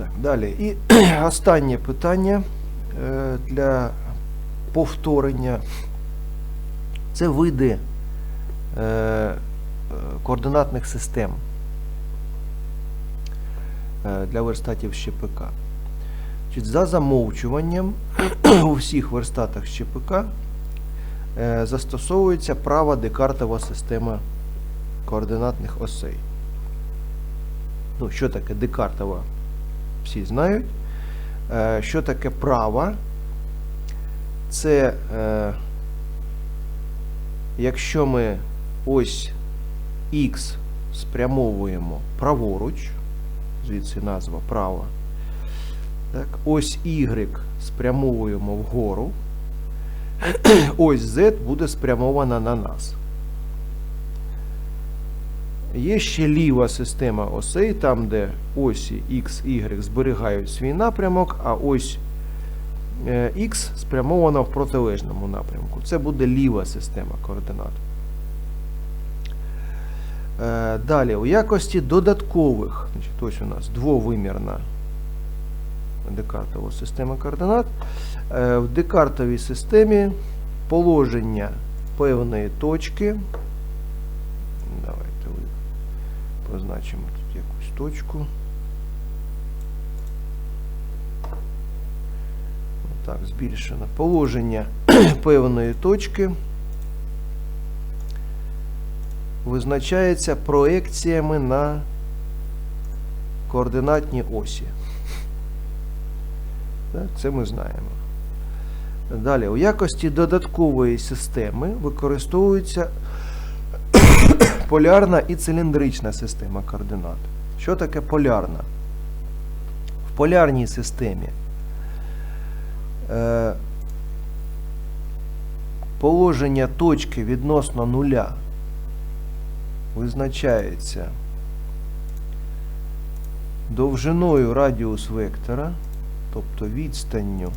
Так, далі. І останнє питання е, для повторення. Це види е, координатних систем е, для верстатів ЩПК. За замовчуванням у всіх верстатах ЩПК застосовується права Декартова система координатних осей. Ну, що таке Декартова? Всі знають. Е, Що таке права? Це е, якщо ми ось X спрямовуємо праворуч, звідси назва права, так, ось Y спрямовуємо вгору, ось Z буде спрямована на нас. Є ще ліва система осей, там, де осі X, Y зберігають свій напрямок, а ось е, X спрямована в протилежному напрямку. Це буде ліва система координат. Е, Далі, у якості додаткових, значить, ось у нас двовимірна декартова система координат. Е, В декартовій системі положення певної точки. Давайте ви- позначимо тут якусь точку. Так, збільшено. Положення певної точки визначається проекціями на координатні осі. Це ми знаємо. Далі, у якості додаткової системи використовується полярна і циліндрична система координат. Що таке полярна? В полярній системі е, положення точки відносно нуля визначається довжиною радіус вектора, тобто відстанню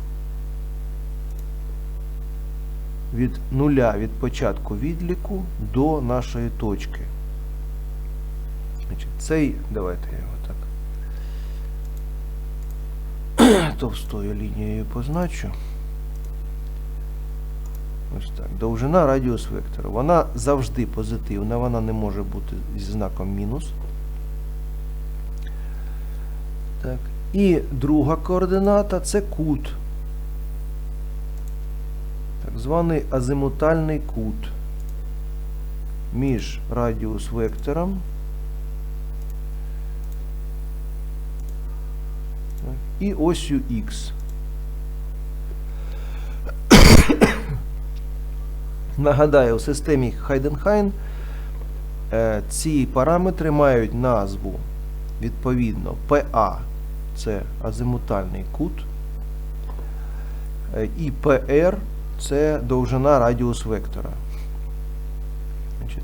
від нуля від початку відліку до нашої точки. Значить, цей, давайте я його так товстою лінією позначу. Ось так. Довжина радіус вектора. Вона завжди позитивна, вона не може бути зі знаком мінус. Так. І друга координата це кут. Так званий азимутальний кут між радіус вектором і осью Х. Нагадаю, у системі Хайденхайн ці параметри мають назву відповідно PA це азимутальний кут, е, і PR це довжина радіус вектора.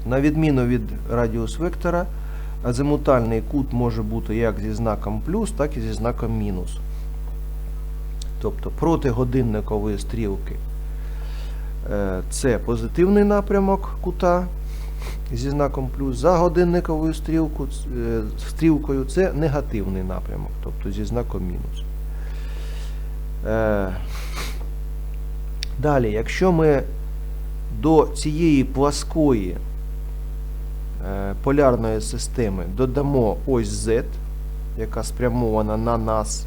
На відміну від радіус вектора, азимутальний кут може бути як зі знаком плюс, так і зі знаком мінус. Тобто проти годинникової стрілки е, це позитивний напрямок кута зі знаком плюс. За годинниковою стрілку, е, стрілкою це негативний напрямок, тобто зі знаком мінус. Е, Далі, якщо ми до цієї пласкої е, полярної системи додамо ось Z, яка спрямована на нас,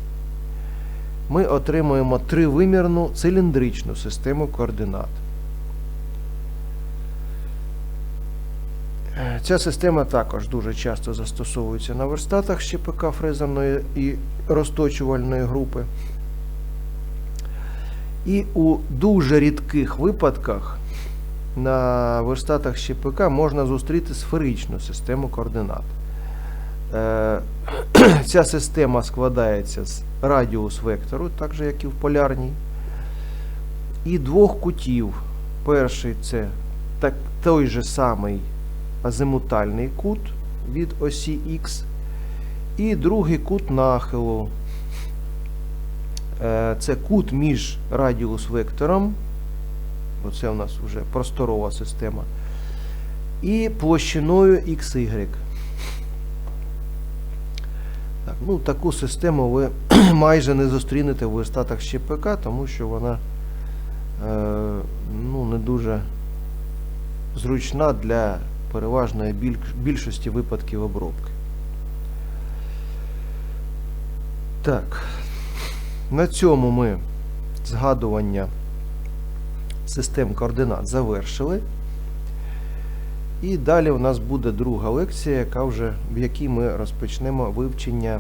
ми отримуємо тривимірну циліндричну систему координат. Е, Ця система також дуже часто застосовується на верстатах ЩПК фрезерної і розточувальної групи. І у дуже рідких випадках на верстатах ЩПК можна зустріти сферичну систему координат. Е, Ця система складається з радіус вектору, так же як і в полярній, і двох кутів. Перший це так, той же самий азимутальний кут від осі Х, і другий кут нахилу. Е, Це кут між радіус вектором, оце у нас вже просторова система, і площиною XY. Так, Ну, таку систему ви майже не зустрінете в верстатах з ЧПК, тому що вона е, ну, не дуже зручна для переважної більшості випадків обробки. Так, на цьому ми згадування систем координат завершили. І далі у нас буде друга лекція, яка вже, в якій ми розпочнемо вивчення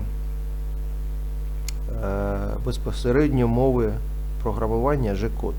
е, безпосередньо мови програмування G-код.